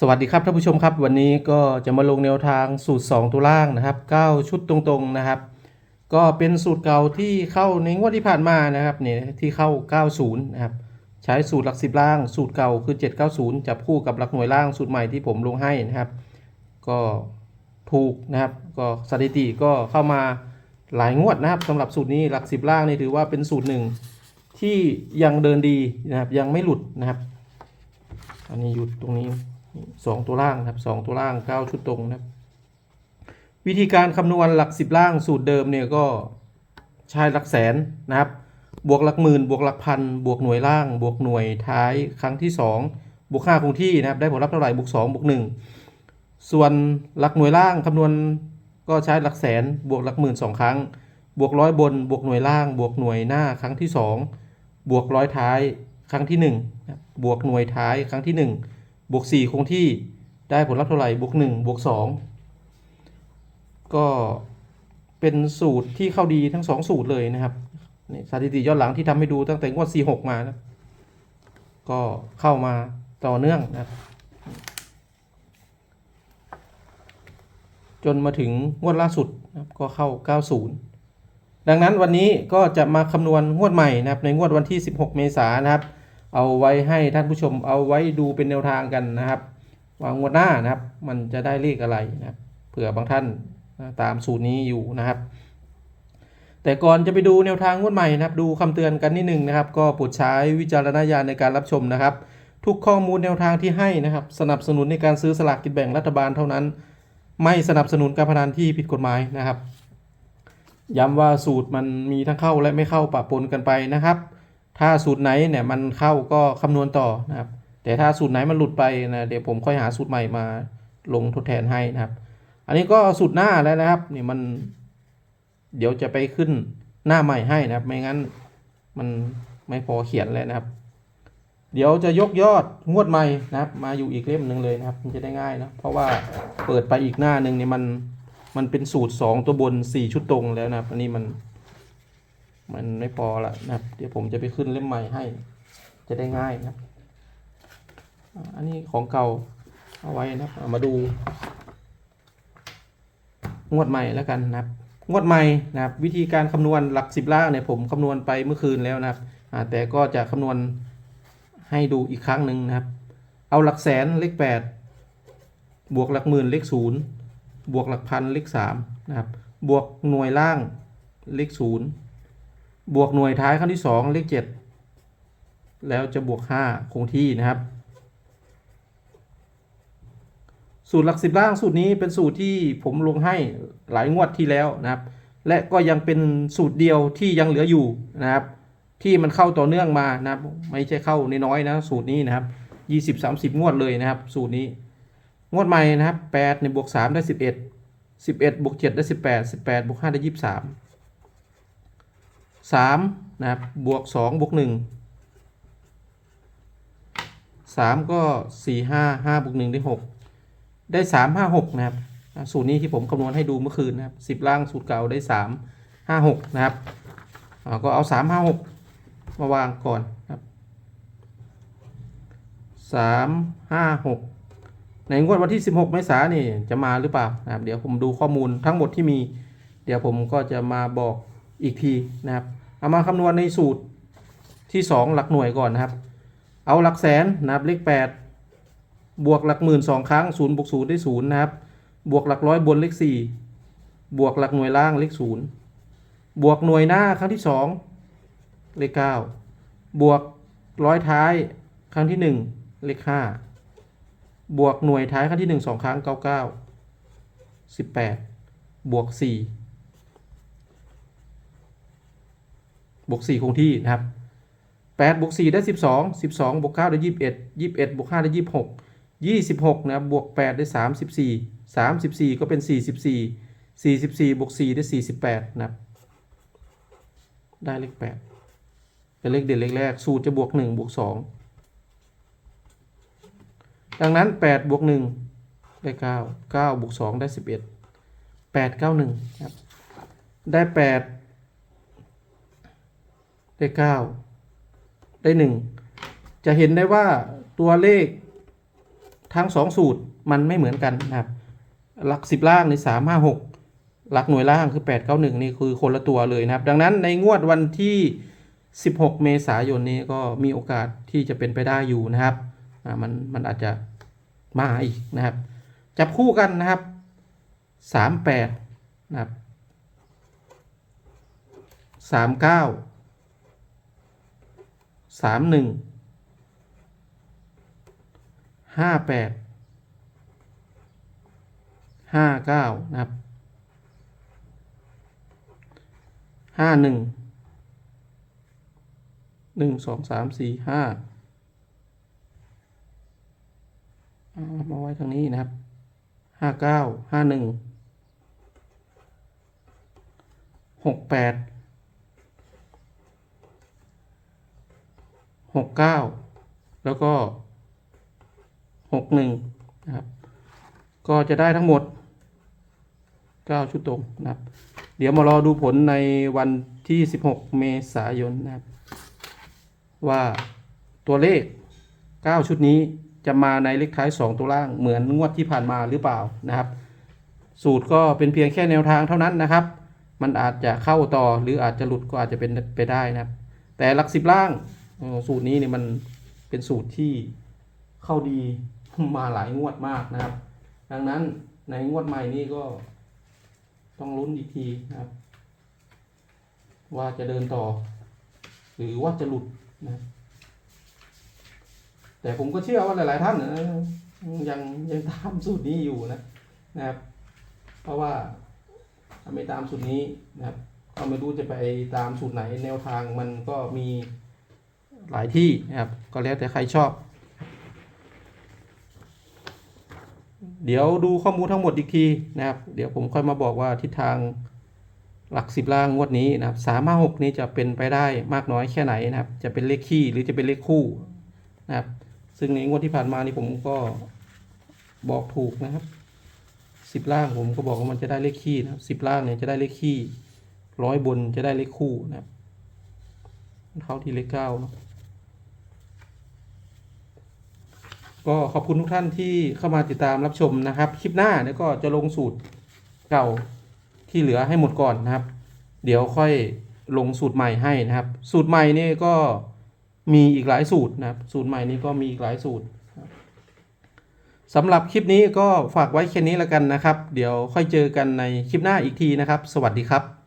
สวัสดีครับท่านผู้ชมครับ วันนี้ก็จะมาลงแนวทางสูตร 2 ตัวล่างนะครับ 9 ชุดตรงๆนะครับ ก็เป็นสูตรเก่าที่เข้าในงวดที่ผ่านมานะครับเนี่ยที่เข้า 90 นะครับ ใช้สูตรหลักสิบล่าง สูตรเก่าคือ 790 จับคู่กับหลักหน่วยล่างสูตรใหม่ที่ผมลงให้นะครับ ก็ถูกนะครับ ก็สถิติก็เข้ามาหลายงวดนะครับสำหรับสูตรนี้หลักสิบล่างนี่ถือว่าเป็นสูตรหนึ่งที่ยังเดินดีนะครับยังไม่หลุดนะครับ อันนี้อยู่ตรงนี้ สองตัวล่างนะครับสองตัวล่างเก้าชุดตรงนะครับ วิธีการคำนวณหลักสิบล่างสูตรเดิมเนี่ยก็ใช้หลักแสนนะครับ บวกหลักหมื่น บวกหลักพัน บวกหน่วยล่าง บวกหน่วยท้ายครั้งที่สองบวกห้าคงที่นะครับ ได้ผลลัพธ์เท่าไหร่บวกสองบวกหนึ่งส่วนหลักหน่วยล่างคำนวณก็ใช้หลักแสน บวกหลักหมื่นสองครั้ง บวกร้อยบน บวกหน่วยล่าง บวกหน่วยหน้าครั้งที่สองบวกร้อยท้ายครั้งที่หนึ่งนะครับบวกหน่วยท้ายครั้งที่หนึ่ง บวกสี่คงที่ได้ผลลัพธ์เท่าไหร่บวกหนึ่งบวกสองก็เป็นสูตรที่เข้าดีทั้งสองสูตรเลยนะครับนี่สถิติย้อนหลังที่ทำให้ดูตั้งแต่งวด 46 มานะก็เข้ามาต่อเนื่องนะครับจนมาถึงงวดล่าสุดนะครับก็เข้า 90 ดังนั้นวันนี้ก็จะมาคำนวณงวดใหม่นะครับในงวดวันที่ 16 เมษายนนะครับ เอาไว้ให้ท่านผู้ชมเอาไว้ดูเป็นแนวทางกันนะครับวางวดหน้านะครับ มันจะได้เลขอะไรนะรเผื่อบางท่านตามสูตรนี้อยู่นะครับ แต่ก่อนจะไปดูแนวทางงวดใหม่นะครับ ดูคำเตือนกันนิดนึงนะครับ ก็โปรดใช้วิจารณญาณในการรับชมนะครับ ทุกข้อมูลแนวทางที่ให้นะครับ สนับสนุนในการซื้อสลากกินแบ่งรัฐบาลเท่านั้น ไม่สนับสนุนการพนันที่ผิดกฎหมายนะครับ ย้ำว่าสูตรมันมีทั้งเข้าและไม่เข้าปะปนกันไปนะครับ ถ้าสูตรไหนเนี่ยมันเข้าก็คำนวณต่อนะครับ แต่ถ้าสูตรไหนมันหลุดไปนะเดี๋ยวผมค่อยหาสูตรใหม่มาลงทดแทนให้นะครับ อันนี้ก็สูตรหน้าแล้วนะครับนี่มัน เดี๋ยวจะไปขึ้นหน้าใหม่ให้นะครับ ไม่งั้นมันไม่พอเขียนเลยนะครับ เดี๋ยวจะยกยอดงวดใหม่นะครับ มาอยู่อีกเล่มหนึ่งเลยนะครับ มันจะได้ง่ายนะเพราะว่าเปิดไปอีกหน้าหนึ่งเนี่ยมันมันเป็นสูตรสองตัวบนสี่ชุดตรงแล้วนะครับ อันนี้มัน มันไม่พอละนะครับ เดี๋ยวผมจะไปขึ้นเล่มใหม่ให้ จะได้ง่ายนะครับอันนี้ของเก่าเอาไว้นะครับเอามาดู งวดใหม่แล้วกันนะครับ งวดใหม่นะครับ วิธีการคำนวณหลักสิบล่างเนี่ยผมคำนวณไปเมื่อคืนแล้วนะครับแต่ก็จะคำนวณให้ดูอีกครั้งหนึ่งนะครับ เอาหลักแสนเลขแปดบวกหลักหมื่นเลขศูนย์บวกหลักพันเลขสามนะครับ บวกหน่วยล่างเลขศูนย์ บวกหน่วยท้ายครั้งที่สองเลขเจ็ดแล้วจะบวกห้าคงที่นะครับ สูตรหลักสิบล่างสูตรนี้เป็นสูตรที่ผมลงให้หลายงวดที่แล้วนะครับ และก็ยังเป็นสูตรเดียวที่ยังเหลืออยู่นะครับ ที่มันเข้าต่อเนื่องมานะครับ ไม่ใช่เข้าน้อยๆนะสูตรนี้นะครับยี่สิบสามสิบงวดเลยนะครับ สูตรนี้ งวดใหม่นะครับแปดในบวกสามได้สิบเอ็ดสิบเอ็ดบวกเจ็ดได้สิบแปดสิบแปดบวกห้าได้ยี่ สามนะครับบวกสองบวกหนึ่งสามก็สี่ห้าห้าบวกหนึ่งได้หกได้สามห้าหกนะครับ สูตรนี้ที่ผมคำนวณให้ดูเมื่อคืนนะครับสิบล่างสูตรเก่าได้สามห้าหกนะครับ ก็เอาสามห้าหกมาวางก่อนครับสามห้าหกในงวดวันที่สิบหกเมษายนนี่จะมาหรือเปล่านะครับ เดี๋ยวผมดูข้อมูลทั้งหมดที่มี เดี๋ยวผมก็จะมาบอกอีกทีนะครับ เอามาคำนวณในสูตรที่สองหลักหน่วยก่อนนะครับ เอาหลักแสนนะครับเลขแปดบวกหลักหมื่นสองครั้งศูนย์บวกศูนย์ได้ศูนย์นะครับ บวกหลักร้อยบนเลขสี่บวกหลักหน่วยล่างเลขศูนย์บวกหน่วยหน้าครั้งที่สองเลขเก้าบวกร้อยท้ายครั้งที่หนึ่งเลขห้าบวกหน่วยท้ายครั้งที่หนึ่งสองครั้งเก้าเก้าสิบแปดบวกสี่ บวกสี่คงที่นะครับแปดบวกสี่ได้สิบสองสิบสองบวกเก้าได้ยี่สิบเอ็ดยี่สิบเอ็ดบวกห้าได้ยี่สิบหกยี่สิบหกนะครับบวกแปดได้สามสิบสี่สามสิบสี่ก็เป็นสี่สิบสี่สี่สิบสี่บวกสี่ได้สี่สิบแปดนะครับได้เลขแปดเป็นเลขเด่นเลขแรก สูตรจะบวกหนึ่งบวกสองดังนั้นแปดบวกหนึ่งได้เก้าเก้าบวกสองได้สิบเอ็ดแปดเก้าหนึ่งครับได้แปด ได้เก้าได้หนึ่งจะเห็นได้ว่าตัวเลขทั้งสองสูตรมันไม่เหมือนกันนะครับหลักสิบล่างในสามห้าหกหลักหน่วยล่างคือแปดเก้าหนึ่งนี่คือคนละตัวเลยนะครับ ดังนั้นในงวดวันที่สิบหกเมษายนนี้ก็มีโอกาสที่จะเป็นไปได้อยู่นะครับมันมันอาจจะมาอีกนะครับ จับคู่กันนะครับสามแปดนะครับสามเก้า สามหนึ่งห้าแปดห้าเก้านะครับห้าหนึ่งหนึ่งสองสามสี่ห้าเอามาไว้ทางนี้นะครับห้าเก้าห้าหนึ่งหกแปด หกเก้าแล้วก็หกหนึ่งนะครับ ก็จะได้ทั้งหมด 9 ชุดตรงนะครับ เดี๋ยวมารอดูผลในวันที่ 16 เมษายนนะครับ ว่าตัวเลข 9 ชุดนี้จะมาในเลขท้าย 2 ตัวล่างเหมือนงวดที่ผ่านมาหรือเปล่านะครับ สูตรก็เป็นเพียงแค่แนวทางเท่านั้นนะครับ มันอาจจะเข้าต่อหรืออาจจะหลุดก็อาจจะเป็นไปได้นะครับ แต่หลักสิบล่าง สูตรนี้เนี่ยมันเป็นสูตรที่เข้าดีมาหลายงวดมากนะครับ ดังนั้นในงวดใหม่นี้ก็ต้องลุ้นอีกทีนะครับ ว่าจะเดินต่อ หรือว่าจะหลุดนะ แต่ผมก็เชื่อว่าหลาย ๆ ท่านนะยังยังตามสูตรนี้อยู่นะนะครับ เพราะว่าถ้าไม่ตามสูตรนี้นะครับก็ไม่รู้จะไปตามสูตรไหนแนวทางมันก็มี หลายที่นะครับก็แล้วแต่ใครชอบ เดี๋ยวดูข้อมูลทั้งหมดอีกทีนะครับ เดี๋ยวผมค่อยมาบอกว่าทิศทางหลักสิบล่างงวดนี้นะครับสามห้าหกนี้จะเป็นไปได้มากน้อยแค่ไหนนะครับ จะเป็นเลขคี่หรือจะเป็นเลขคู่นะครับ ซึ่งในงวดที่ผ่านมานี่ผมก็บอกถูกนะครับสิบล่างผมก็บอกว่ามันจะได้เลขคี่นะครับสิบล่างเนี่ยจะได้เลขคี่ร้อยบนจะได้เลขคู่นะครับเข้าที่เลขเก้าเนาะ ก็ขอบคุณทุกท่านที่เข้ามาติดตามรับชมนะครับ คลิปหน้าเนี่ยก็จะลงสูตรเก่าที่เหลือให้หมดก่อนนะครับ เดี๋ยวค่อยลงสูตรใหม่ให้นะครับ สูตรใหม่นี่ก็มีอีกหลายสูตรนะครับ สูตรใหม่นี่ก็มีอีกหลายสูตรสำหรับคลิปนี้ก็ฝากไว้แค่นี้แล้วกันนะครับ เดี๋ยวค่อยเจอกันในคลิปหน้าอีกทีนะครับ สวัสดีครับ